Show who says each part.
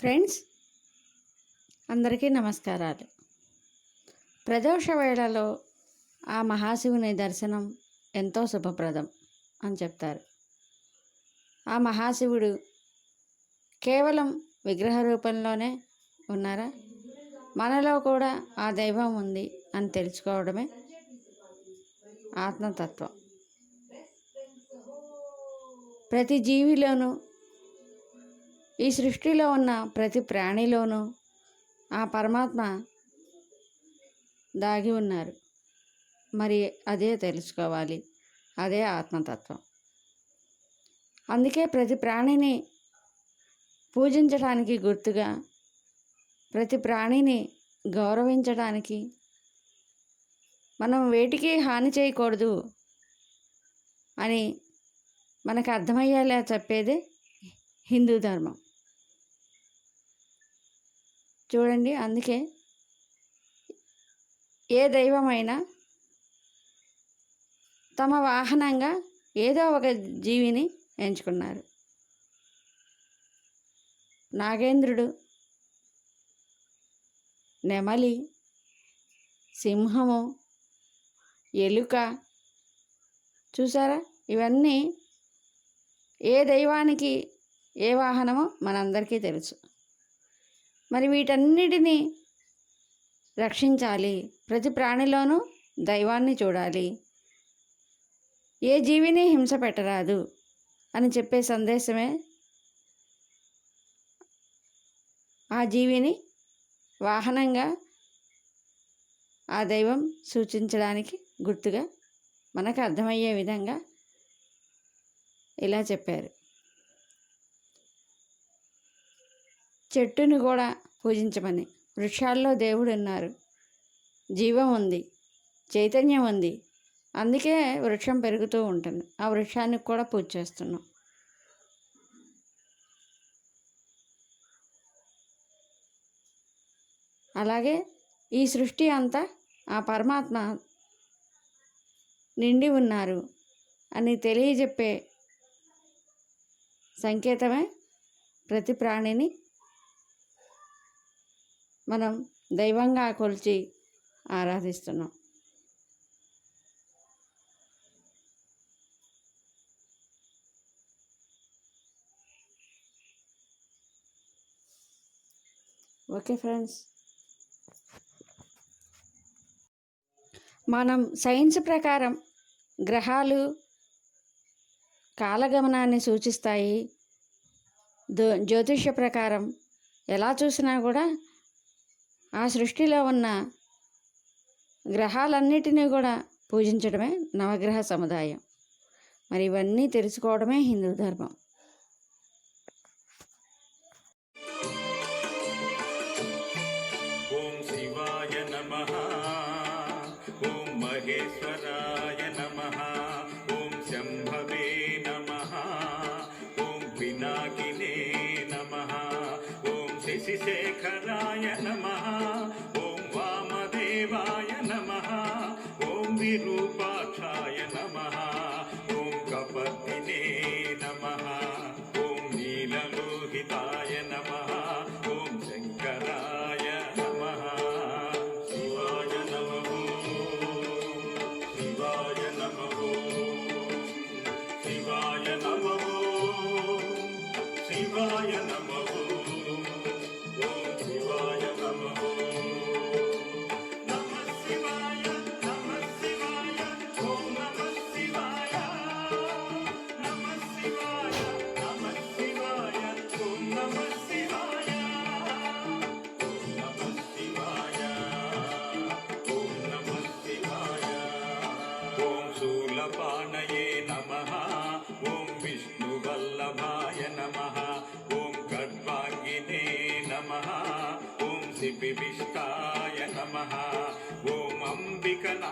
Speaker 1: Friends అందరికీ నమస్కారాలు. ప్రదోష వేళలో ఆ మహాశివుని దర్శనం ఎంతో శుభప్రదం అని చెప్తారు. ఆ మహాశివుడు కేవలం విగ్రహ రూపంలోనే ఉన్నారా? మనలో కూడా ఆ దైవం ఉంది అని తెలుసుకోవడమే ఆత్మతత్వం. ప్రతి జీవిలోనూ ఈ సృష్టిలో ఉన్న ప్రతి ప్రాణిలోనూ ఆ పరమాత్మ దాగి ఉన్నారు. మరి అదే తెలుసుకోవాలి. అదే ఆత్మతత్వం. అందుకే ప్రతి ప్రాణిని పూజించడానికి గుర్తుగా ప్రతి ప్రాణిని గౌరవించడానికి మనం వేటికి హాని చేయకూడదు అని మనకు అర్థమయ్యేలా చెప్పేదే హిందూ ధర్మం. చూడండి అందుకే ఏ దైవమైనా తమ వాహనంగా ఏదో ఒక జీవిని ఎంచుకున్నారు. నాగేంద్రుడు నెమలి సింహము ఎలుక చూసారా? ఇవన్నీ ఏ దైవానికి ఏ వాహనమో మనందరికీ తెలుసు. మరి వీటన్నిటినీ రక్షించాలి. ప్రతి ప్రాణిలోనూ దైవాన్ని చూడాలి. ఏ జీవిని హింస పెట్టరాదు అని చెప్పే సందేశమే ఆ జీవిని వాహనంగా ఆ దైవం సూచించడానికి గుర్తుగా మనకు అర్థమయ్యే విధంగా ఇలా చెప్పారు. చెట్టుని కూడా పూజించమని. వృక్షాల్లో దేవుడు ఉన్నారు జీవం ఉంది. చైతన్యం ఉంది. అందుకే వృక్షం పెరుగుతూ ఉంటుంది. ఆ వృక్షానికి కూడా పూజ చేస్తున్నాం. అలాగే ఈ సృష్టి అంతా ఆ పరమాత్మ నిండి ఉన్నారు అని తెలియజెప్పే సంకేతమే ప్రతి ప్రాణిని మనం దైవంగా కొలిచి ఆరాధిస్తున్నాం. Okay friends. మనం సైన్స్ ప్రకారం గ్రహాలు కాలగమనాన్ని సూచిస్తాయి. జ్యోతిష్య ప్రకారం ఎలా చూసినా కూడా ఆ సృష్టిలో ఉన్న గ్రహాలన్నిటినీ కూడా పూజించడమే నవగ్రహ సముదాయం. మరి ఇవన్నీ తెలుసుకోవడమే హిందూ ధర్మం.
Speaker 2: ఓం శంభవే ఓం శశిశేఖరాయ నమ. ఓం వామదేవాయ నమ. ఓం విరూపాక్షాయ నమ. ఓం కపతినే నమ. ఓం నీలలోహితాయ నమ. ఓం శంకరాయ నమ. శివాయ నమ. శివాయ నమ. శివాయ నమ. శివాయ నమ. ॐ शिपिविष्टाय नमः ॐ अम्बिकना